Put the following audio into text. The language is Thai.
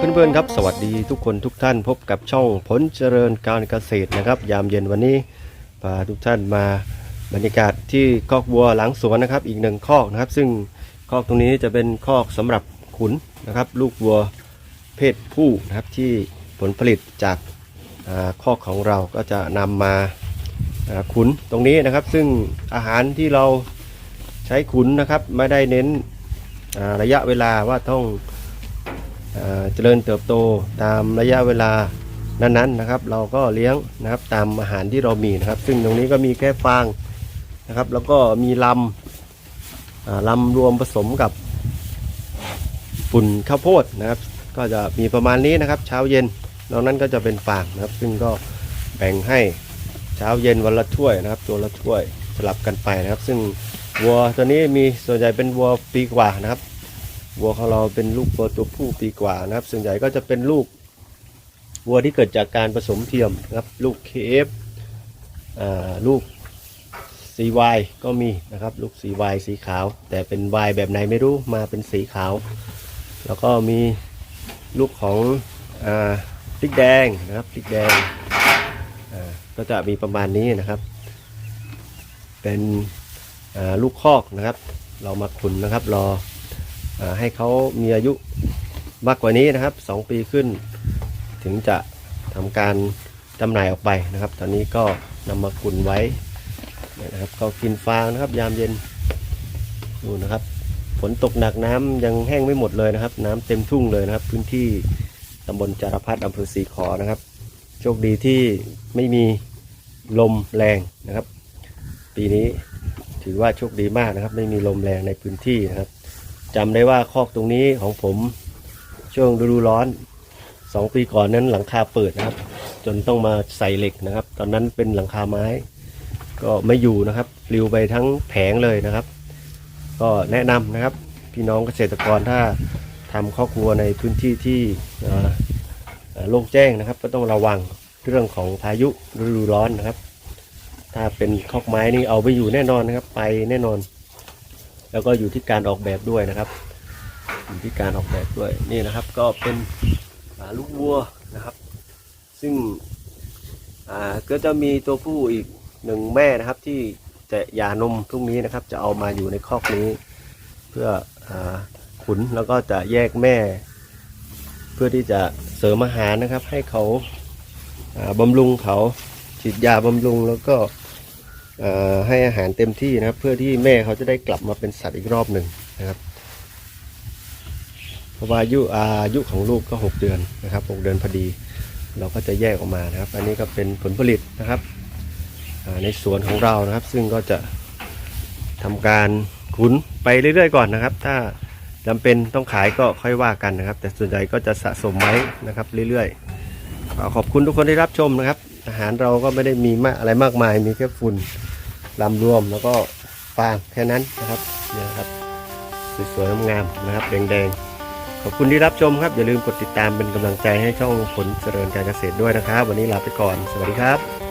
เพื่อนๆครับสวัสดีทุกคนทุกท่านพบกับช่องผลเจริญการเกษตรนะครับ ยามเย็นวันนี้พาทุกท่านมาบรรยากาศที่คอกวัวหลังสวนนะครับ อีกหนึ่งคอกนะครับ ซึ่งคอกตรงนี้จะเป็นคอกสำหรับขุนนะครับ ลูกวัวเพศผู้นะครับที่ผลผลิตจากคอกของเราก็จะนำมาอ่าขุนตรงนี้นะครับ ซึ่งอาหารที่เราใช้ขุนนะครับไม่ได้เน้นระยะเวลาว่าต้อง เอ่อเจริญเติบโตตามระยะเวลานั้นๆนะครับ เราก็เลี้ยงนะครับตามอาหารที่เรามีนะครับ ซึ่งตรงนี้ก็มีแค่ฟางนะครับ แล้วก็มีลำลำรวมผสมกับฝุ่นข้าวโพดนะครับ ก็จะมีประมาณนี้นะครับ เช้าเย็นนอกนั้นก็จะเป็นฟางนะครับ ซึ่งก็แบ่งให้เช้าเย็นวันละถ้วยนะครับ ตัวละถ้วยสลับกันไปนะครับ ซึ่งวัวตัวนี้มีส่วนใหญ่เป็นวัวปีกว่านะครับ วัวของเราเป็นลูกวัวตัวผู้ปีกว่านะครับ ส่วนใหญ่ก็จะเป็นลูกวัวที่เกิดจากการผสมเทียมนะครับ ลูก KF อ่าลูก CY ก็มีนะครับ ลูก CY สีขาว แต่เป็น Y แบบไหนไม่รู้มาเป็นสีขาว แล้วก็มีลูกของอพริกแดงนะครับพริกแดงก็จะมีประมาณนี้นะครับ เป็นลูกคอกนะครับ เรามาขุนนะครับรอ ให้เขามีอายุมากกว่านี้นะครับ 2 ปีขึ้น ถึงจะทำการจำหน่ายออกไปนะครับ ตอนนี้ก็นำมากุนไว้นะครับก็กินฟางนะครับ ยามเย็นดูนะครับฝนตกหนักน้ำยังแห้งไม่หมดเลยนะครับ น้ำเต็มทุ่งเลยนะครับ พื้นที่ตำบลจารพัฒอำเภอศรีขอนะครับ โชคดีที่ไม่มีลมแรงนะครับ ปีนี้ถือว่าโชคดีมากนะครับ ไม่มีลมแรงในพื้นที่นะครับ จำได้ว่าคอกตรงนี้ของผมช่วงฤดูร้อนสองปีก่อนนั้นหลังคาเปิดนะครับ จนต้องมาใส่เหล็กนะครับ ตอนนั้นเป็นหลังคาไม้ ก็ไม่อยู่นะครับปลิวไปทั้งแผงเลยนะครับ ก็แนะนำนะครับ พี่น้องเกษตรกรถ้าทำครอบครัวในพื้นที่ที่โล่งแจ้งนะครับ ก็ต้องระวังเรื่องของพายุฤดูร้อนนะครับ ถ้าเป็นคอกไม้นี่เอาไปอยู่แน่นอนนะครับ ไปแน่นอน แล้วก็อยู่ที่การออกแบบด้วยนะครับ อยู่ที่การออกแบบด้วยนี่นะครับ ก็เป็นอ่าลูกวัวนะครับ ซึ่งก็จะมีตัวผู้อีกหนึ่งแม่นะครับ ที่จะหย่านมพรุ่งนี้นะครับ จะเอามาอยู่ในคอกนี้ เพื่ออขุนแล้วก็จะแยกแม่ เพื่อที่จะเสริมอาหารนะครับ ให้เขาบำรุงเขาฉีดยาบำรุงแล้วก็ ให้อาหารเต็มที่นะครับ เพื่อที่แม่เขาจะได้กลับมาเป็นสัตว์อีกรอบหนึ่งนะครับเพราะว่าอายุอายุของลูกก็ 6 เดือนนะครับ 6 เดือนพอดี เราก็จะแยกออกมานะครับ อันนี้ก็เป็นผลผลิตนะครับในสวนของเรานะครับ ซึ่งก็จะทำการขุนไปเรื่อยๆก่อนนะครับ ถ้าจำเป็นต้องขายก็ค่อยว่ากันนะครับ แต่ส่วนใหญ่ก็จะสะสมไว้นะครับเรื่อยๆขอขอบคุณทุกคนที่รับชมนะครับ อาหารเราก็ไม่ได้มีมากอะไรมากมายมีแค่ฝุ่น ลำรวมแล้วก็ฟางแค่นั้นนะครับเนี่ยนะครับสวยๆงามๆนะครับ แดงๆ ขอบคุณที่รับชมครับอย่าลืมกดติดตามเป็นกำลังใจให้ช่องผลเจริญการเกษตรด้วยนะครับ วันนี้ลาไปก่อน สวัสดีครับ